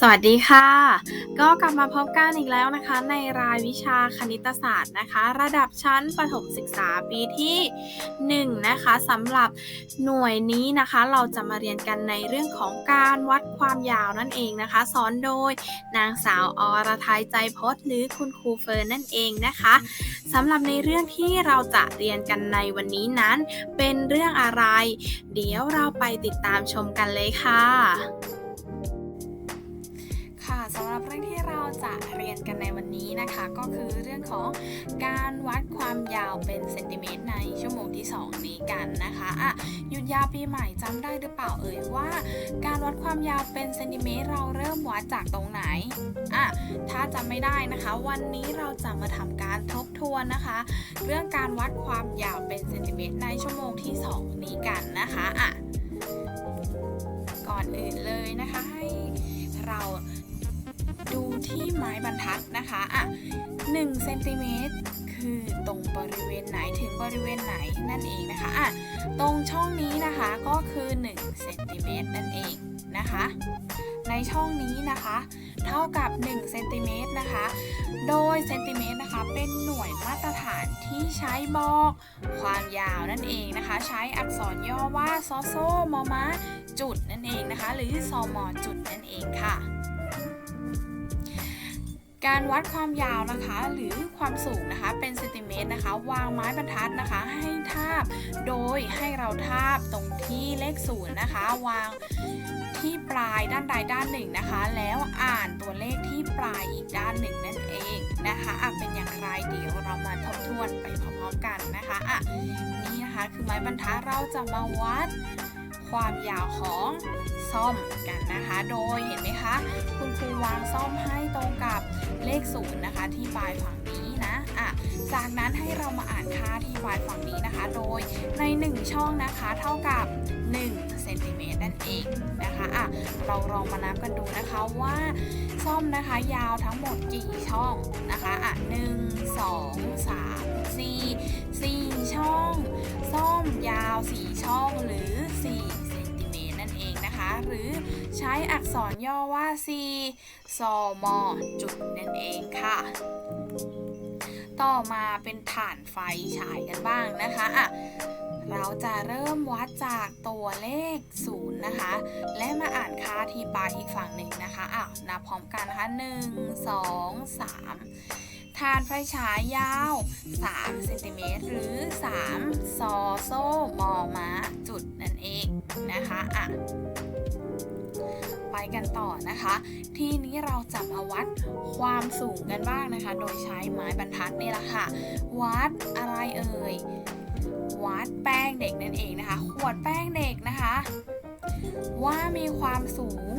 สวัสดีค่ะ ก็กลับมาพบกันอีกแล้วนะคะ ในรายวิชาคณิตศาสตร์นะคะ ระดับชั้นประถมศึกษาปีที่ 1 นะคะสำหรับหน่วยนี้นะคะ เราจะมาเรียนกันในเรื่องของการวัดความยาวนั่นเองนะคะ สอนโดยนางสาวอรทัยใจพจน์หรือคุณครูเฟิร์นนั่นเองนะคะสำหรับในเรื่องที่เราจะเรียนกันในวันนี้นั้น เป็นเรื่องอะไร เดี๋ยวเราไปติดตามชมกันเลยค่ะ จะเรียนกันในวันนี้นะคะ ก็คือเรื่องของการวัดความยาวเป็นเซนติเมตรในชั่วโมงที่ 2 นี้กันนะคะอะหยุดยาวปีใหม่จำได้หรือเปล่าเอ่ยว่า การวัดความยาวเป็นเซนติเมตรเราเริ่มวัดจากตรงไหนอะถ้าจำไม่ได้นะคะ วันนี้เราจะมาทำการทบทวนนะคะ เรื่องการวัดความยาวเป็นเซนติเมตรในชั่วโมงที่ 2 นี้กันนะคะอะก่อนอื่นเลยนะคะให้เรา ที่ไม้บรรทัดนะคะอะ1เซนติเมตรคือตรงบริเวณไหนถึงบริเวณไหนนั่นเองนะคะอะตรงช่องนี้นะคะก็คือ1เซนติเมตรนั่นเองนะคะ ในช่องนี้นะคะ เท่ากับ1เซนติเมตรนะคะ โดยเซนติเมตรนะคะเป็นหน่วยมาตรฐานที่ใช้บอกความยาวนั่นเองนะคะ ใช้อักษรย่อว่าซอโซมอมาจุดนั่นเองนะคะ หรือซอมอจุดนั่นเองค่ะ การวัดความยาวนะคะหรือความสูงนะคะเป็นเซนติเมตรนะคะ วางไม้บรรทัดนะคะ ให้ทาบโดยให้เราทาบตรงที่เลขศูนย์นะคะ วางที่ปลายด้านใดด้านหนึ่งนะคะ แล้วอ่านตัวเลขที่ปลายอีกด้านหนึ่งนั่นเองนะคะอะเป็นอย่างไรเดี๋ยวเรามาทบทวนไปพร้อมๆกันนะคะอะนี่นะคะคือไม้บรรทัดเราจะมาวัด ความยาวของซ่อมกันนะคะ โดยเห็นไหมคะ คุณครูวางซ่อมให้ตรงกับเลขศูนย์นะคะ ที่ปลายฝั่งนี้นะอะจากนั้นให้เรามาอ่านค่าที่ปลายฝั่งนี้นะคะ โดยใน 1 ช่องนะคะ เท่ากับ1เซนติเมตรนั่นเองนะคะอะเราลองมานับกันดูนะคะว่าซ่อมนะคะยาวทั้งหมดกี่ช่องนะคะอะหนึ่งสองสามสี่สี่ช่อง ซ่อมยาว4ช่องหรือ4 หรือใช้อักษรย่อว่า C ซอมอจุดนั่นเองค่ะ ต่อมาเป็นฐานไฟฉายกันบ้างนะคะอะเราจะเริ่มวัดจากตัวเลข0นะคะ และมาอ่านค่าที่ปลายอีกฝั่งหนึ่งนะคะอะนับพร้อมกันนะคะ1 2 3ฐานไฟฉายยาว3เซนติเมตรหรือ 3 ซอโซมอม้าจุดนั่นเองนะคะอะ ไปกันต่อนะคะ ทีนี้เราจะมาวัดความสูงกันบ้างนะคะ โดยใช้ไม้บรรทัดนี่แหละค่ะ วัดอะไรเอ่ย วัดแป้งเด็กนั่นเองนะคะ ขวดแป้งเด็กนะคะ ว่ามีความสูง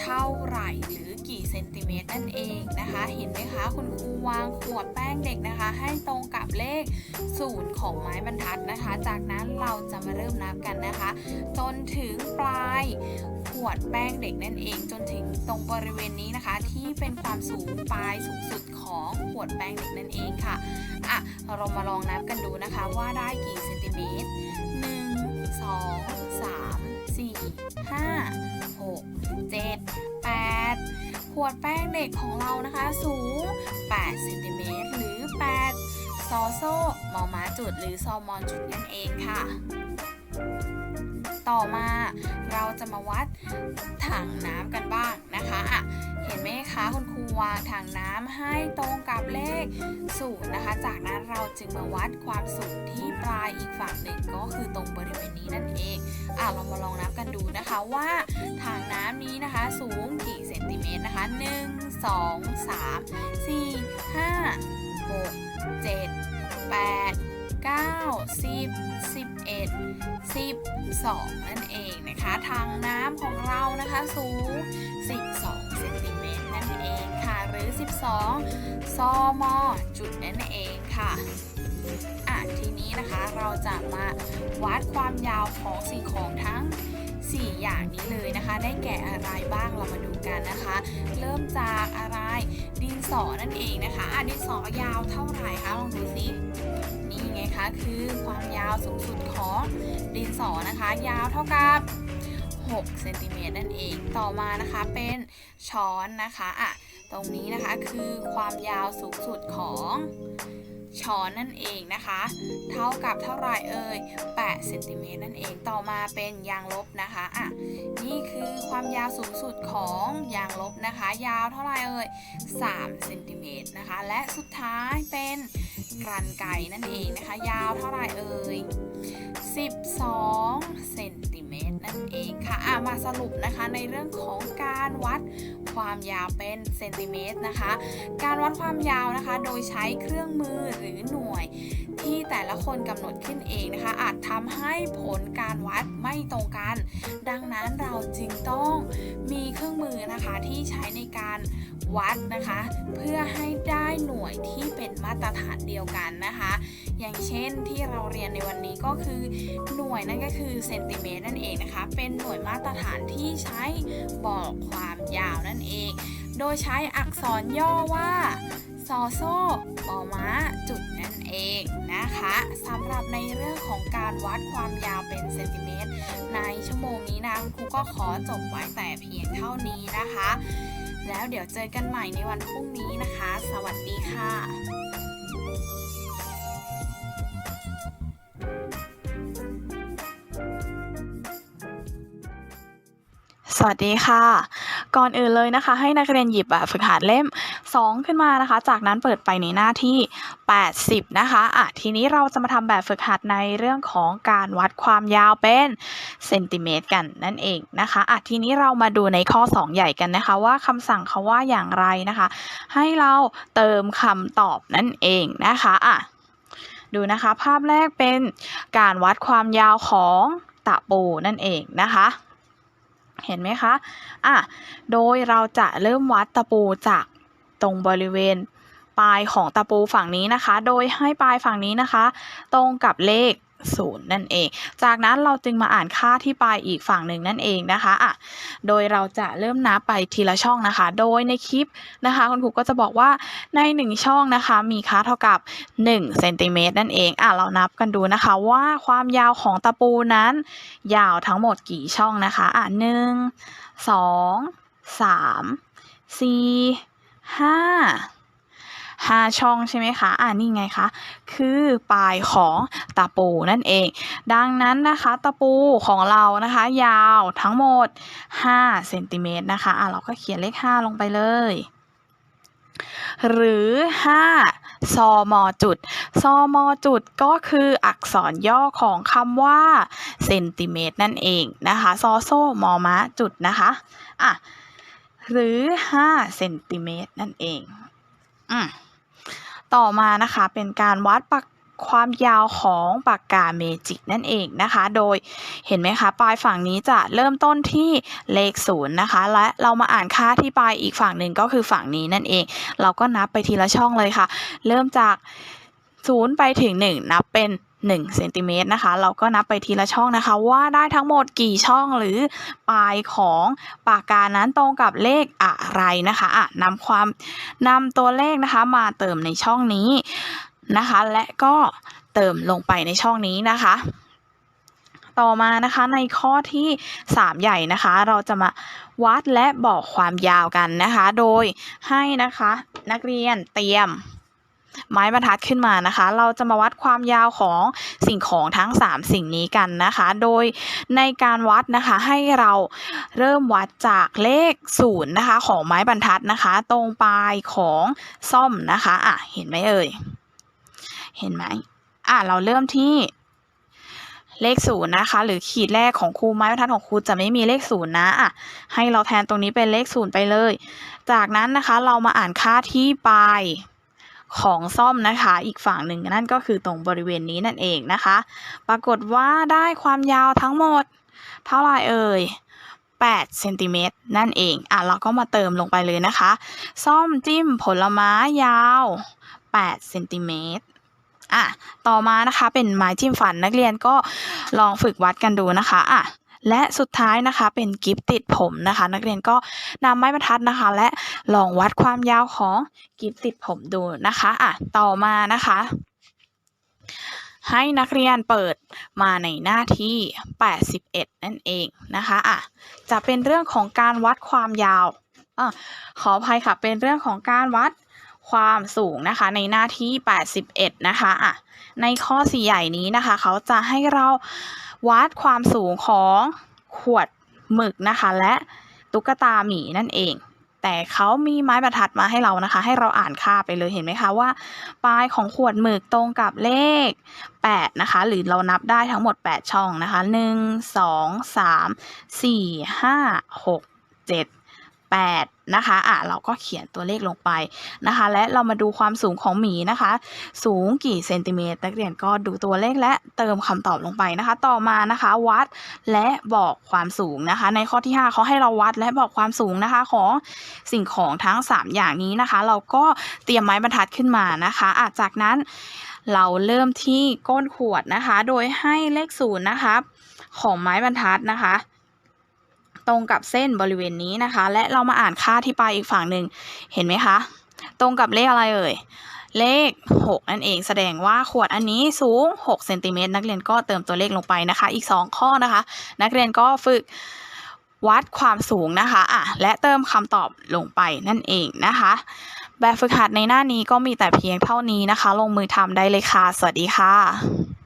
เท่าไหร่หรือ กี่เซนติเมตรนั่นเองนะคะ เห็นไหมคะคุณครูวางขวดแป้งเด็กนะคะ ให้ตรงกับเลขศูนย์ของไม้บรรทัดนะคะ จากนั้นเราจะมาเริ่มนับกันนะคะ จนถึงปลายขวดแป้งเด็กนั่นเอง จนถึงตรงบริเวณนี้นะคะ ที่เป็นความสูงปลายสูงสุดของขวดแป้งเด็กนั่นเองค่ะอะเรามาลองนับกันดูนะคะว่าได้กี่เซนติเมตร1 2 3 4 5 6 7 8ขวดแป้งเด็กของเรานะคะสูง8เซนติเมตรหรือ 8 ซอโซมอม้าจุดหรือซอมอนจุดนั่นเองค่ะ ต่อมาเราจะมาวัดถังน้ำกันบ้างนะคะอะ เห็นไหมคะคุณครูวางถังน้ำให้ตรงกับเลขศูนย์นะคะ จากนั้นเราจึงมาวัดความสูงที่ปลายอีกฝั่งหนึ่งก็คือตรงบริเวณนี้นั่นเองอะเรามาลองนับกันดูนะคะว่าถังน้ำนี้นะคะสูงกี่เซนติเมตรนะคะ 1 2 3 4 5 6 7 8 9 10 11 12 นั่นเองนะคะ ทางน้ำของเรานะคะสูง 12เซนติเมตรนั่นเองค่ะ หรือ 12ซอมอจุดนั่นเองค่ะอะ ทีนี้นะคะเราจะมาวัดความยาวของสิ่งของทั้ง 4 อย่างนี้เลยนะคะ ได้แก่อะไรบ้างเรามาดูกันนะคะ เริ่มจากอะไรดินสอนั่นเองนะคะอะดินสอยาวเท่าไหร่คะลองดูสิ ไงคะคือความยาวสูงสุดของดินสอนะคะ ยาวเท่ากับ6เซนติเมตรนั่นเอง ต่อมานะคะเป็นช้อนนะคะอะตรงนี้นะคะคือความยาวสูงสุดของช้อนนั่นเองนะคะ เท่ากับเท่าไรเอ่ย8เซนติเมตรนั่นเอง ต่อมาเป็นยางลบนะคะอะนี่คือความยาวสูงสุดของยางลบนะคะ ยาวเท่าไรเอ่ย3เซนติเมตรนะคะ และสุดท้ายเป็น รันไก่นั่นเองนะคะ ยาวเท่าไหร่เอ่ย 12 เซนติเมตร นั่นเองค่ะอะมาสรุปนะคะในเรื่องของการวัดความยาวเป็นเซนติเมตรนะคะ การวัดความยาวนะคะ โดยใช้เครื่องมือหรือหน่วย ที่แต่ละคนกำหนดขึ้นเองนะคะ อาจทำให้ผลการวัดไม่ตรงกัน ดังนั้นเราจึงต้องมีเครื่องมือนะคะที่ใช้ในการวัดนะคะ เพื่อให้ได้หน่วยที่เป็นมาตรฐานเดียวกันนะคะ อย่างเช่นที่เราเรียนในวันนี้ก็คือหน่วยนั่นก็คือเซนติเมตรนั่นเองนะคะเป็นหน่วยมาตรฐานที่ใช้บอกความยาวนั่นเอง โดยใช้อักษรย่อว่าซอโซ่ปอม้าจุดนั่นเองนะคะสำหรับในเรื่องของการวัดความยาวเป็นเซนติเมตรในชั่วโมงนี้นะครูก็ขอจบไว้แต่เพียงเท่านี้นะคะ แล้วเดี๋ยวเจอกันใหม่ในวันพรุ่งนี้นะคะ สวัสดีค่ะ สวัสดีค่ะ ก่อนอื่นเลยนะคะ ให้นักเรียนหยิบแบบฝึกหัดเล่ม 2 ขึ้นมานะคะ จากนั้นเปิดไปในหน้าที่ 80 นะคะอะทีนี้เราจะมาทำแบบฝึกหัดในเรื่องของการวัดความยาวเป็นเซนติเมตรกันนั่นเองนะคะอะทีนี้เรามาดูในข้อ 2 ใหญ่กันนะคะ ว่าคำสั่งเขาว่าอย่างไรนะคะ ให้เราเติมคำตอบนั่นเองนะคะอะดูนะคะภาพแรกเป็นการวัดความยาวของตะปูนั่นเองนะคะ เห็นไหมคะ อะ โดยเราจะเริ่มวัดตะปูจากตรงบริเวณ ปลายของตะปูฝั่งนี้นะคะ โดยให้ปลายฝั่งนี้นะคะ ตรงกับเลขศูนย์นั่นเอง จากนั้นเราจึงมาอ่านค่าที่ปลายอีกฝั่งหนึ่งนั่นเองนะคะอะโดยเราจะเริ่มนับไปทีละช่องนะคะ โดยในคลิปนะคะคุณครูก็จะบอกว่าในหนึ่งช่องนะคะ มีค่าเท่ากับ1เซนติเมตรนั่นเองอะเรานับกันดูนะคะว่าความยาวของตะปูนั้น ยาวทั้งหมดกี่ช่องนะคะอะหนึ่งสองสามสี่ห้า ห้าช่องใช่ไหมคะ อ่านี่ไงคะ คือปลายของตะปูนั่นเอง ดังนั้นนะคะตะปูของเรานะคะ ยาวทั้งหมด5เซนติเมตรนะคะอะเราก็เขียนเลข 5 ลงไปเลย หรือ 5 ซอมอจุด ซอมอจุดก็คืออักษรย่อของคำว่าเซนติเมตรนั่นเองนะคะซอโซมอม้าจุดนะคะอะหรือ 5 เซนติเมตรนั่นเอง อืม ต่อมานะคะเป็นการวัดปากความยาวของปากกาเมจิกนั่นเองนะคะ โดยเห็นไหมคะ ปลายฝั่งนี้จะเริ่มต้นที่เลขศูนย์นะคะ และเรามาอ่านค่าที่ปลายอีกฝั่งหนึ่งก็คือฝั่งนี้นั่นเอง เราก็นับไปทีละช่องเลยค่ะ เริ่มจาก0ไปถึง 1 นับเป็น 1เซนติเมตรนะคะ เราก็นับไปทีละช่องนะคะ ว่าได้ทั้งหมดกี่ช่องหรือปลายของปากกานั้นตรงกับเลขอะไรนะคะอะนำความนำตัวเลขนะคะมาเติมในช่องนี้นะคะ และก็เติมลงไปในช่องนี้นะคะ ต่อมานะคะในข้อที่ 3 ใหญ่นะคะ เราจะมาวัดและบอกความยาวกันนะคะ โดยให้นะคะนักเรียนเตรียม ไม้บรรทัดขึ้นมานะคะ เราจะมาวัดความยาวของสิ่งของทั้ง 3 สิ่งนี้กันนะคะ โดยในการวัดนะคะให้เราเริ่มวัดจากเลขศูนย์นะคะของไม้บรรทัดนะคะ ตรงปลายของซ่อมนะคะอะเห็นไหมเอ่ยเห็นไหมอะเราเริ่มที่เลขศูนย์นะคะ หรือขีดแรกของครูไม้บรรทัดของครูจะไม่มีเลขศูนย์นะอะให้เราแทนตรงนี้เป็นเลขศูนย์ไปเลย จากนั้นนะคะเรามาอ่านค่าที่ปลาย ของซ่อมนะคะ อีกฝั่งหนึ่งนั่นก็คือตรงบริเวณนี้นั่นเองนะคะ ปรากฏว่าได้ความยาวทั้งหมด เท่าไรเอ่ย8เซนติเมตรนั่นเอง อะเราก็มาเติมลงไปเลยนะคะ ซ่อมจิ้มผลไม้ยาว8เซนติเมตรอะต่อมานะคะเป็นไม้จิ้มฟันนักเรียนก็ลองฝึกวัดกันดูนะคะอะ และสุดท้ายนะคะเป็นกิฟติดผมนะคะ นักเรียนก็นำไม้บรรทัดนะคะ และลองวัดความยาวของกิฟติดผมดูนะคะอะต่อมานะคะ ให้นักเรียนเปิดมาในหน้าที่ 81 นั่นเองนะคะอะจะเป็นเรื่องของการวัดความยาวอะขออภัยค่ะเป็นเรื่องของการวัดความสูงนะคะในหน้าที่ 81 นะคะอะในข้อสี่ใหญ่นี้นะคะ เขาจะให้เรา วัดความสูงของขวดหมึกนะคะ และตุ๊กตาหมีนั่นเอง แต่เขามีไม้บรรทัดมาให้เรานะคะ ให้เราอ่านค่าไปเลยเห็นไหมคะว่า ปลายของขวดหมึกตรงกับเลข 8 นะคะ หรือเรานับได้ทั้งหมด 8 ช่องนะคะ 1 2 3 4 5 6 7 8นะคะอะเราก็เขียนตัวเลขลงไปนะคะ และเรามาดูความสูงของหมีนะคะ สูงกี่เซนติเมตรนักเรียนก็ดูตัวเลขและเติมคำตอบลงไปนะคะ ต่อมานะคะวัดและบอกความสูงนะคะ ในข้อที่5เขาให้เราวัดและบอกความสูงนะคะของสิ่งของทั้ง 3 อย่างนี้นะคะ เราก็เตรียมไม้บรรทัดขึ้นมานะคะอะจากนั้นเราเริ่มที่ก้นขวดนะคะ โดยให้เลขศูนย์นะคะของไม้บรรทัดนะคะ ตรงกับเส้นบริเวณนี้นะคะ และเรามาอ่านค่าที่ปลายอีกฝั่งหนึ่งเห็นไหมคะ ตรงกับเลขอะไรเอ่ยเลข 6 นั่นเองแสดงว่าขวดอันนี้สูง6เซนติเมตรนักเรียนก็เติมตัวเลขลงไปนะคะ อีก 2 ข้อนะคะ นักเรียนก็ฝึกวัดความสูงนะคะอะและเติมคำตอบลงไปนั่นเองนะคะ แบบฝึกหัดในหน้านี้ก็มีแต่เพียงเท่านี้นะคะ ลงมือทำได้เลยค่ะ สวัสดีค่ะ